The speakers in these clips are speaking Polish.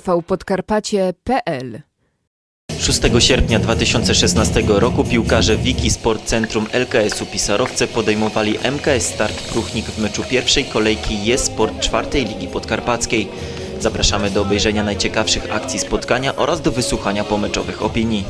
tvpodkarpacie.pl 6 sierpnia 2016 roku piłkarze Wiki Sport Centrum LKS-u Pisarowce podejmowali MKS Start Pruchnik w meczu pierwszej kolejki Jest Sport czwartej Ligi Podkarpackiej. Zapraszamy do obejrzenia najciekawszych akcji spotkania oraz do wysłuchania pomeczowych opinii.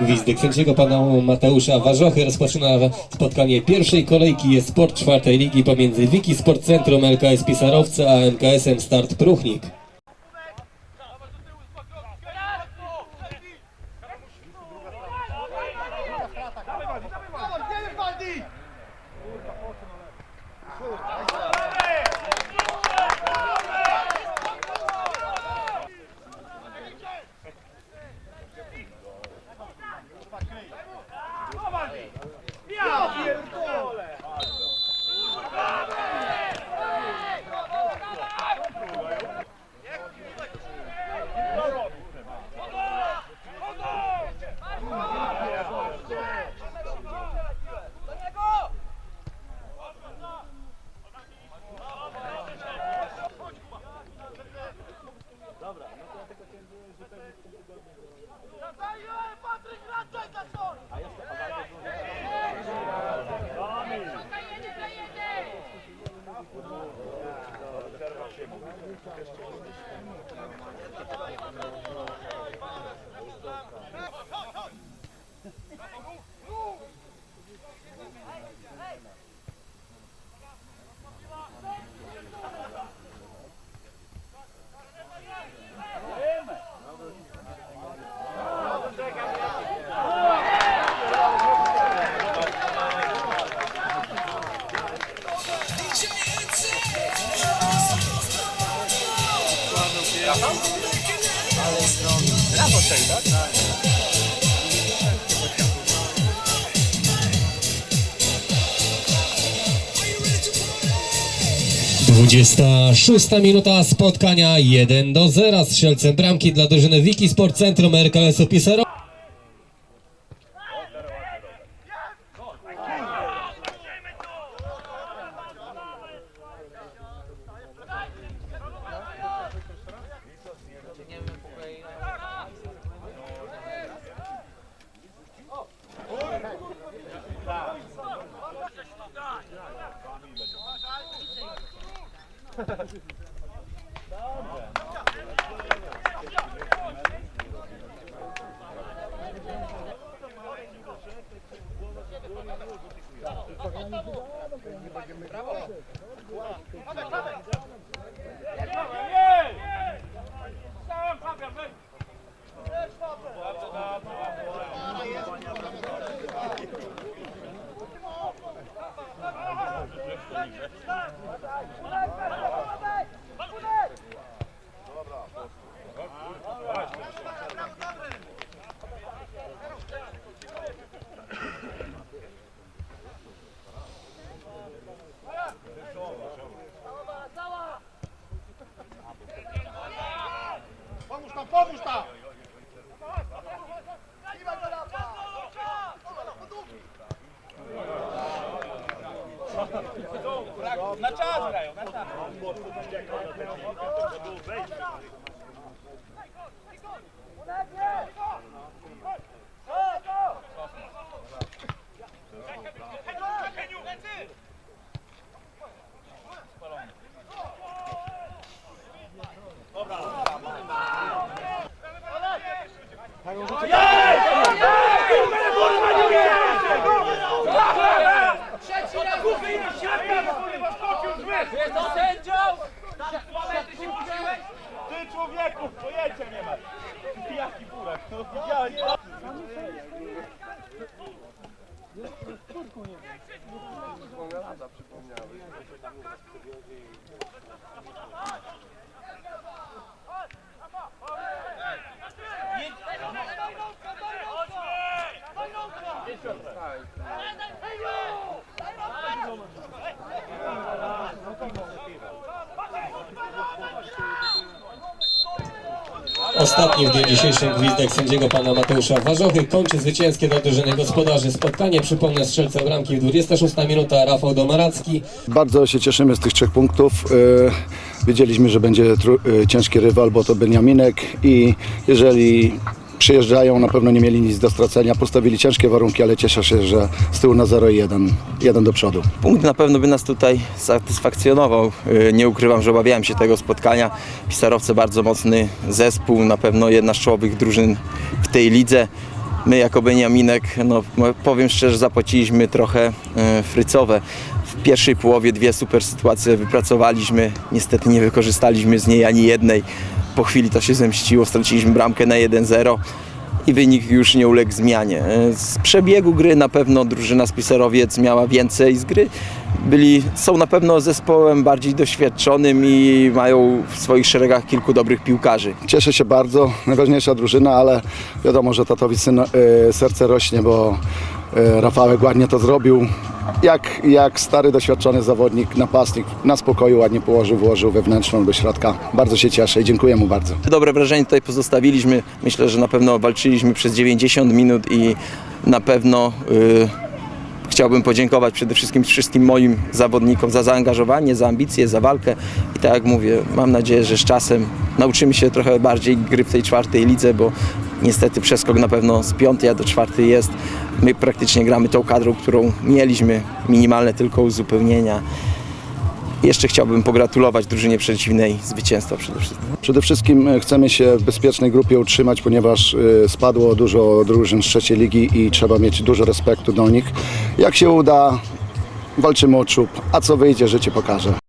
Gwizdek sędziego pana Mateusza Warzochy rozpoczyna spotkanie pierwszej kolejki sport czwartej ligi pomiędzy Wiki Sport Centrum LKS Pisarowce a MKS-em Start Pruchnik. Dwudziesta szósta minuta spotkania 1 do 0 strzelcem bramki dla drużyny Wiki Sport Centrum LKS-u Pisarowce. Pomóż Na czas grają, na czas. Jest to sędzią! Ty człowieku, pojęcia nie masz! Jaki burak, no Ostatni w dniu dzisiejszym gwizdek sędziego pana Mateusza Warzochy kończy zwycięskie dla drużyny gospodarzy spotkanie. Przypomnę strzelca bramki w 26 minuta Rafał Domaracki. Bardzo się cieszymy z tych trzech punktów. E, Wiedzieliśmy, że będzie e, ciężki rywal, bo to Beniaminek i jeżeli przyjeżdżają, na pewno nie mieli nic do stracenia. Postawili ciężkie warunki, ale cieszę się, że z tyłu na 0 i 1, jeden do przodu. Punkt na pewno by nas tutaj satysfakcjonował. Yy, Nie ukrywam, że obawiałem się tego spotkania. Pisarowce bardzo mocny zespół, na pewno jedna z czołowych drużyn w tej lidze. My jako Beniaminek, no powiem szczerze, zapłaciliśmy trochę yy, frycowe. W pierwszej połowie dwie super sytuacje wypracowaliśmy. Niestety nie wykorzystaliśmy z niej ani jednej. Po chwili to się zemściło, straciliśmy bramkę na 1-0 i wynik już nie uległ zmianie. Z przebiegu gry na pewno drużyna Spiserowiec miała więcej z gry. Byli, są na pewno zespołem bardziej doświadczonym i mają w swoich szeregach kilku dobrych piłkarzy. Cieszę się bardzo, najważniejsza drużyna, ale wiadomo, że tatowi syn, e, serce rośnie, bo e, Rafałek ładnie to zrobił. Jak, jak stary, doświadczony zawodnik, napastnik, na spokoju ładnie położył, włożył wewnętrzną do środka. Bardzo się cieszę i dziękuję mu bardzo. Dobre wrażenie tutaj pozostawiliśmy. Myślę, że na pewno walczyliśmy przez 90 minut i na pewno y, chciałbym podziękować przede wszystkim wszystkim moim zawodnikom za zaangażowanie, za ambicje, za walkę. I tak jak mówię, mam nadzieję, że z czasem nauczymy się trochę bardziej gry w tej czwartej lidze, bo niestety przeskok na pewno z piątej a do czwartej jest. My praktycznie gramy tą kadrą, którą mieliśmy, minimalne tylko uzupełnienia. Jeszcze chciałbym pogratulować drużynie przeciwnej zwycięstwa przede wszystkim. Przede wszystkim e, chcemy się w bezpiecznej grupie utrzymać, ponieważ e, spadło dużo drużyn z trzeciej ligi i trzeba mieć dużo respektu do nich. Jak się uda, walczymy o czub, a co wyjdzie, życie pokaże.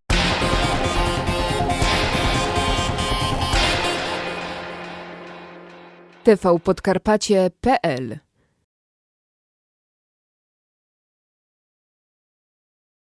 tvpodkarpacie.pl